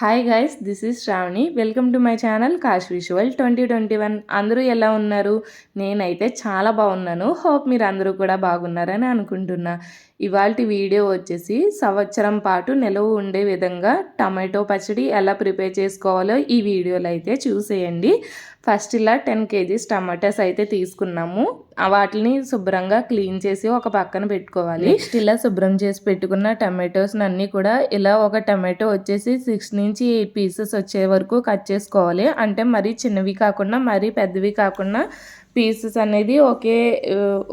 Hi guys this is Shravani welcome to my channel Kash visual twenty twenty one అందరూ ఎలా ఉన్నారు? నేనైతే చాలా బాగున్నాను. హోప్ మీరు అందరూ కూడా బాగున్నారని అనుకుంటున్నా. ఇవాళ వీడియో వచ్చేసి సంవత్సరం పాటు నిలవ ఉండే విధంగా టమాటో పచ్చడి ఎలా ప్రిపేర్ చేసుకోవాలో ఈ వీడియోలో అయితే చూసేయండి. ఫస్ట్ ఇలా టెన్ కేజీస్ టమాటాస్ అయితే తీసుకున్నాము. వాటిని శుభ్రంగా క్లీన్ చేసి ఒక పక్కన పెట్టుకోవాలి. నెక్స్ట్ ఇలా శుభ్రం చేసి పెట్టుకున్న టమాటోస్ అన్నీ కూడా ఇలా ఒక టమాటో వచ్చేసి సిక్స్ నుంచి ఎయిట్ పీసెస్ వచ్చే వరకు కట్ చేసుకోవాలి. అంటే మరీ చిన్నవి కాకుండా మరీ పెద్దవి కాకుండా పీసెస్ అనేది ఒకే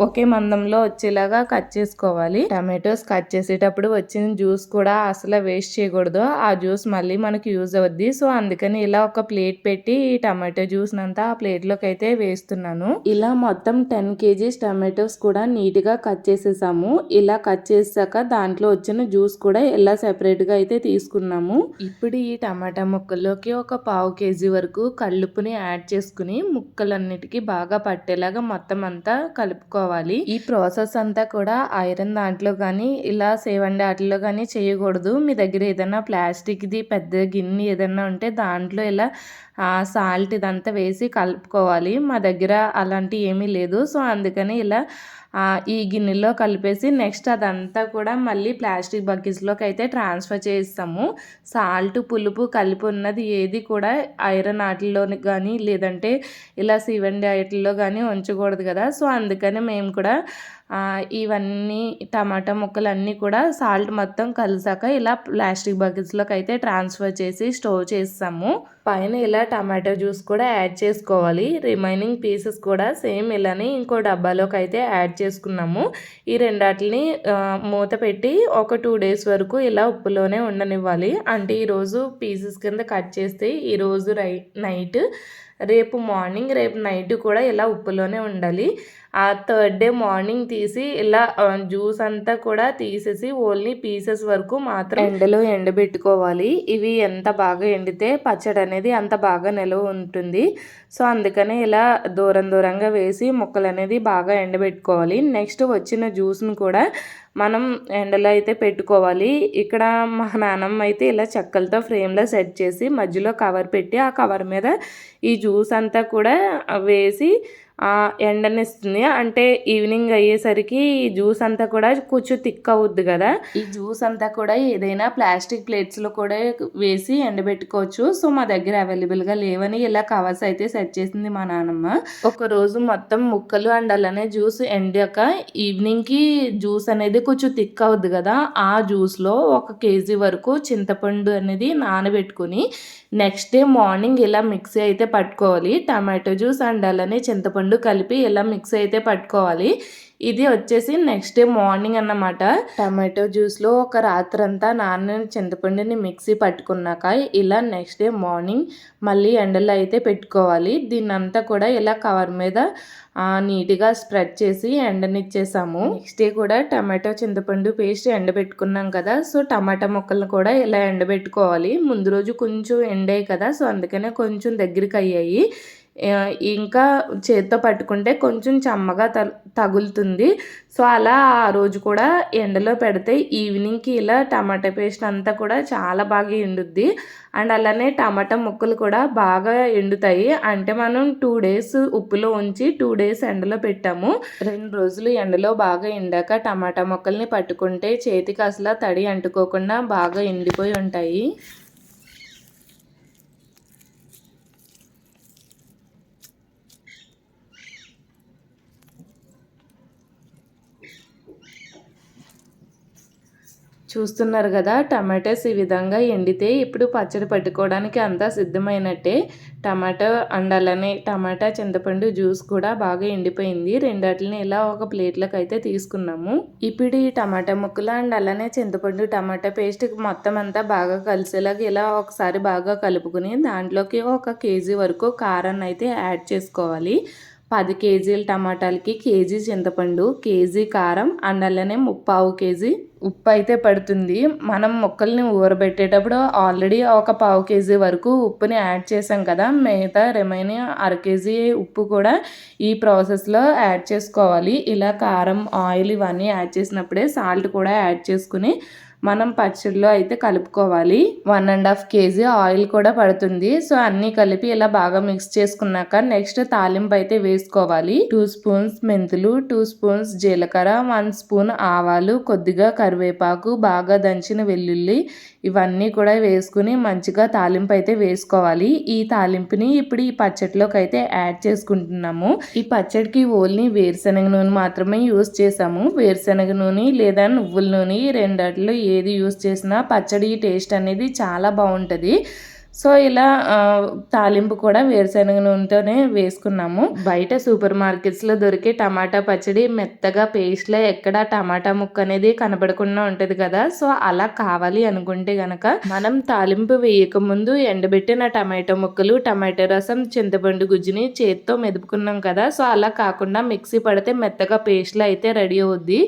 ఒకే మందంలో వచ్చేలాగా కట్ చేసుకోవాలి. టమాటోస్ కట్ చేసేటప్పుడు వచ్చిన జ్యూస్ కూడా అసలు వేస్ట్ చేయకూడదు. ఆ జ్యూస్ మళ్ళీ మనకి యూజ్ అవుద్ది. సో అందుకని ఇలా ఒక ప్లేట్ పెట్టి ఈ టమాటో జ్యూస్ అంతా ఆ ప్లేట్లోకి అయితే వేస్తున్నాను. ఇలా మొత్తం టెన్ కేజీస్ టమాటోస్ కూడా నీట్గా కట్ చేసేసాము. ఇలా కట్ చేసాక దాంట్లో వచ్చిన జ్యూస్ కూడా ఇలా సెపరేట్గా అయితే తీసుకున్నాము. ఇప్పుడు ఈ టమాటా ముక్కల్లోకి ఒక పావు కేజీ వరకు కళ్ళుప్పుని యాడ్ చేసుకుని ముక్కలన్నిటికీ బాగా పట్టేలాగా మొత్తం అంతా కలుపుకోవాలి. ఈ ప్రాసెస్ అంతా కూడా ఐరన్ దాంట్లో కానీ ఇలా సేవండి వాటిలో కానీ చేయకూడదు. మీ దగ్గర ఏదైనా ప్లాస్టిక్ది పెద్ద గిన్నె ఏదైనా ఉంటే దాంట్లో ఇలా సాల్ట్ ఇదంతా వేసి కలుపుకోవాలి. మా దగ్గర అలాంటి ఏమీ లేదు. సో అందుకని ఇలా ఈ గిన్నెలో కలిపేసి నెక్స్ట్ అదంతా కూడా మళ్ళీ ప్లాస్టిక్ బకెట్స్లోకి అయితే ట్రాన్స్ఫర్ చేస్తాము. సాల్ట్ పులుపు కలిపి ఉన్నది ఏది కూడా ఐరన్ వాటిల్లో కానీ లేదంటే ఇలా సివెండి వాటిల్లో కానీ ఉంచకూడదు కదా. సో అందుకని మేము కూడా ఇవన్నీ టమాటా ముక్కలు అన్నీ కూడా సాల్ట్ మొత్తం కలిసాక ఇలా ప్లాస్టిక్ బకెట్స్లోకి అయితే ట్రాన్స్ఫర్ చేసి స్టోర్ చేస్తాము. పైన ఇలా టమాటో జ్యూస్ కూడా యాడ్ చేసుకోవాలి. రిమైనింగ్ పీసెస్ కూడా సేమ్ ఇలానే ఇంకో డబ్బాలోకి అయితే యాడ్ చేసుకున్నాము. ఈ రెండాటిని మూత పెట్టి ఒక టూ డేస్ వరకు ఇలా ఉప్పులోనే ఉండనివ్వాలి. అంటే ఈరోజు పీసెస్ కింద కట్ చేస్తే ఈరోజు రై నైట్ రేపు మార్నింగ్ రేపు నైట్ కూడా ఇలా ఉప్పులోనే ఉండాలి. ఆ థర్డ్ డే మార్నింగ్ తీసి ఇలా జ్యూస్ అంతా కూడా తీసేసి ఓన్లీ పీసెస్ వరకు మాత్రం ఎండలో ఎండబెట్టుకోవాలి. ఇవి ఎంత బాగా ఎండితే పచ్చడి అనేది అంత బాగా నిలవ ఉంటుంది. సో అందుకనే ఇలా దూరం దూరంగా వేసి ముక్కలు అనేది బాగా ఎండబెట్టుకోవాలి. నెక్స్ట్ వచ్చిన జ్యూస్ని కూడా మనం ఎండలో అయితే పెట్టుకోవాలి. ఇక్కడ మా నానమ్మ అయితే ఇలా చెక్కలతో ఫ్రేమ్లో సెట్ చేసి మధ్యలో కవర్ పెట్టి ఆ కవర్ మీద ఈ జ్యూస్ అంతా కూడా వేసి ఎండనిస్తుంది. అంటే ఈవినింగ్ అయ్యేసరికి ఈ జ్యూస్ అంతా కూడా కొంచెం థిక్ అవుద్ది కదా. ఈ జ్యూస్ అంతా కూడా ఏదైనా ప్లాస్టిక్ ప్లేట్స్లో కూడా వేసి ఎండబెట్టుకోవచ్చు. సో మా దగ్గర అవైలబుల్గా లేవని ఇలా కవర్స్ అయితే సెట్ చేసింది మా నాన్నమ్మ ఒక రోజు మొత్తం ముక్కలు అండ్ అలానే జ్యూస్ ఎండాక ఈవినింగ్కి జ్యూస్ అనేది కొంచెం థిక్ అవుద్ది కదా. ఆ జ్యూస్లో ఒక కేజీ వరకు చింతపండు అనేది నానబెట్టుకుని నెక్స్ట్ డే మార్నింగ్ ఇలా మిక్సీ అయితే పట్టుకోవాలి. టమాటో జ్యూస్ అండ్ అలానే చింతపండు కలిపి ఇలా మిక్సీ అయితే పట్టుకోవాలి. ఇది వచ్చేసి నెక్స్ట్ డే మార్నింగ్ అన్నమాట. టమాటో జ్యూస్లో ఒక రాత్రంతా నాన్న చింతపండుని మిక్సీ పట్టుకున్నాక ఇలా నెక్స్ట్ డే మార్నింగ్ మళ్ళీ ఎండలో అయితే పెట్టుకోవాలి. దీన్నంతా కూడా ఇలా కవర్ మీద నీట్గా స్ప్రెడ్ చేసి ఎండనిచ్చేసాము. నెక్స్ట్ డే కూడా టమాటో చింతపండు పేస్ట్ ఎండబెట్టుకున్నాం కదా సో టమాటా ముక్కలను కూడా ఇలా ఎండబెట్టుకోవాలి. ముందు రోజు కొంచెం ఎండాయి కదా సో అందుకనే కొంచెం దగ్గరికి అయ్యాయి. ఇంకా చేత్తో పట్టుకుంటే కొంచెం చెమ్మగా తగులుతుంది. సో అలా ఆ రోజు కూడా ఎండలో పెడితే ఈవినింగ్కి ఇలా టమాటా పేస్ట్ అంతా కూడా చాలా బాగా ఎండుద్ది. అండ్ అలానే టమాటా ముక్కలు కూడా బాగా ఎండుతాయి. అంటే మనం టూ డేస్ ఉప్పులో ఉంచి టూ డేస్ ఎండలో పెట్టాము. రెండు రోజులు ఎండలో బాగా ఎండాక టమాటా ముక్కల్ని పట్టుకుంటే చేతికి అసలు తడి అంటుకోకుండా బాగా ఎండిపోయి ఉంటాయి. చూస్తున్నారు కదా టమాటోస్ ఈ విధంగా ఎండితే ఇప్పుడు పచ్చడి పట్టుకోవడానికి అంతా సిద్ధమైనట్టే. టమాటో అండ్ అలానే టమాటా చింతపండు జ్యూస్ కూడా బాగా ఎండిపోయింది. రెండాటిని ఇలా ఒక ప్లేట్లకు అయితే తీసుకున్నాము. ఇప్పుడు ఈ టమాటా ముక్కలు అండ్ అలానే చింతపండు టమాటా పేస్ట్ మొత్తం అంతా బాగా కలిసేలాగా ఇలా ఒకసారి బాగా కలుపుకుని దాంట్లోకి ఒక కేజీ వరకు కారాన్ని అయితే యాడ్ చేసుకోవాలి. పది కేజీల టమాటాలకి కేజీ చింతపండు కేజీ కారం అండ్ అలానే ముప్పావు కేజీ ఉప్పు అయితే పడుతుంది. మనం మొక్కల్ని ఊరబెట్టేటప్పుడు ఆల్రెడీ ఒక పావు కేజీ వరకు ఉప్పుని యాడ్ చేసాం కదా. మిగతా రిమైనింగ్ అర కేజీ ఉప్పు కూడా ఈ ప్రాసెస్లో యాడ్ చేసుకోవాలి. ఇలా కారం ఆయిల్ ఇవన్నీ యాడ్ చేసినప్పుడే సాల్ట్ కూడా యాడ్ చేసుకుని మనం పచ్చడిలో అయితే కలుపుకోవాలి. One and half KG oil కూడా పడుతుంది. సో అన్నీ కలిపి ఇలా బాగా మిక్స్ చేసుకున్నాక నెక్స్ట్ తాలింపు అయితే వేసుకోవాలి. టూ స్పూన్స్ మెంతులు టూ స్పూన్స్ జీలకర్ర వన్ స్పూన్ ఆవాలు కొద్దిగా కరివేపాకు బాగా దంచిన వెల్లుల్లి ఇవన్నీ కూడా వేసుకుని మంచిగా తాలింపు అయితే వేసుకోవాలి. ఈ తాలింపుని ఇప్పుడు ఈ పచ్చడిలోకి అయితే యాడ్ చేసుకుంటున్నాము. ఈ పచ్చడికి ఓన్లీ వేరుశనగ నూనె మాత్రమే యూస్ చేసాము వేరుశనగ నూనె లేదా నువ్వుల నూనె రెండట్లో ఏది యూస్ చేసినా పచ్చడి టేస్ట్ అనేది చాలా బాగుంటుంది. సో ఇలా తాలింపు కూడా వేరుశనగ నూనెతోనే వేసుకున్నాము. బయట సూపర్ మార్కెట్స్లో దొరికే టమాటా పచ్చడి మెత్తగా పేస్ట్లో ఎక్కడ టమాటా ముక్క అనేది కనబడకుండా ఉంటుంది కదా. సో అలా కావాలి అనుకుంటే గనక మనం తాలింపు వేయకముందు ఎండబెట్టిన టమాటో ముక్కలు టమాటో రసం చింతపండు గుజ్జుని చేత్తో మెదుపుకున్నాం కదా. సో అలా కాకుండా మిక్సీ పడితే మెత్తగా పేస్ట్లో అయితే రెడీ అవుద్ది.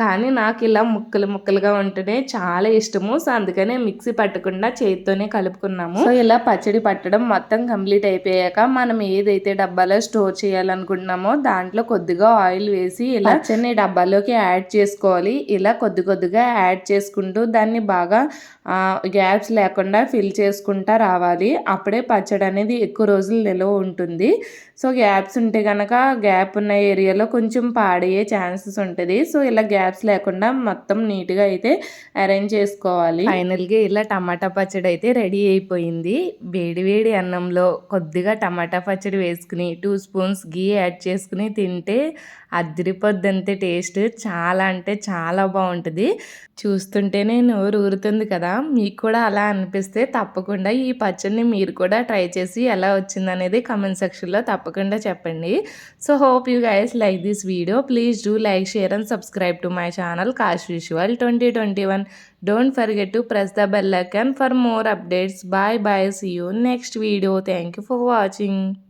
కానీ నాకు ఇలా ముక్కలు ముక్కలుగా ఉంటేనే చాలా ఇష్టము. సో అందుకనే మిక్సీ పట్టకుండా చేతితోనే కలుపుకున్నాము. సో ఇలా పచ్చడి పట్టడం మొత్తం కంప్లీట్ అయిపోయాక మనం ఏదైతే డబ్బాలో స్టోర్ చేయాలనుకుంటున్నామో దాంట్లో కొద్దిగా ఆయిల్ వేసి ఇలా పచ్చడిని డబ్బాలోకి యాడ్ చేసుకోవాలి. ఇలా కొద్ది కొద్దిగా యాడ్ చేసుకుంటూ దాన్ని బాగా గ్యాప్స్ లేకుండా ఫిల్ చేసుకుంటా రావాలి. అప్పుడే పచ్చడి అనేది ఎక్కువ రోజులు నిల్వ ఉంటుంది. సో గ్యాప్స్ ఉంటే కనుక గ్యాప్ ఉన్న ఏరియాలో కొంచెం పాడయ్యే ఛాన్సెస్ ఉంటుంది. సో ఇలా గ్యాప్స్ లేకుండా మొత్తం నీట్గా అయితే అరేంజ్ చేసుకోవాలి. ఫైనల్గా ఇలా టమాటా పచ్చడి అయితే రెడీ అయిపోయింది. వేడి వేడి అన్నంలో కొద్దిగా టమాటా పచ్చడి వేసుకుని టూ స్పూన్స్ గీ యాడ్ చేసుకుని తింటే అదిరిపోద్దంతే టేస్ట్. చాలా అంటే చాలా బాగుంటుంది. చూస్తుంటేనే నోరు ఊరుతుంది కదా. మీకు కూడా అలా అనిపిస్తే తప్పకుండా ఈ పచ్చడిని మీరు కూడా ట్రై చేసి ఎలా వచ్చిందనేది కమెంట్ సెక్షన్లో తప్పకుండా చెప్పండి. So hope you guys like this video. Please do like share and subscribe to my channel Kash visual twenty twenty one. Don't forget to press the bell icon for more updates. Bye bye. See you next video. Thank you for watching.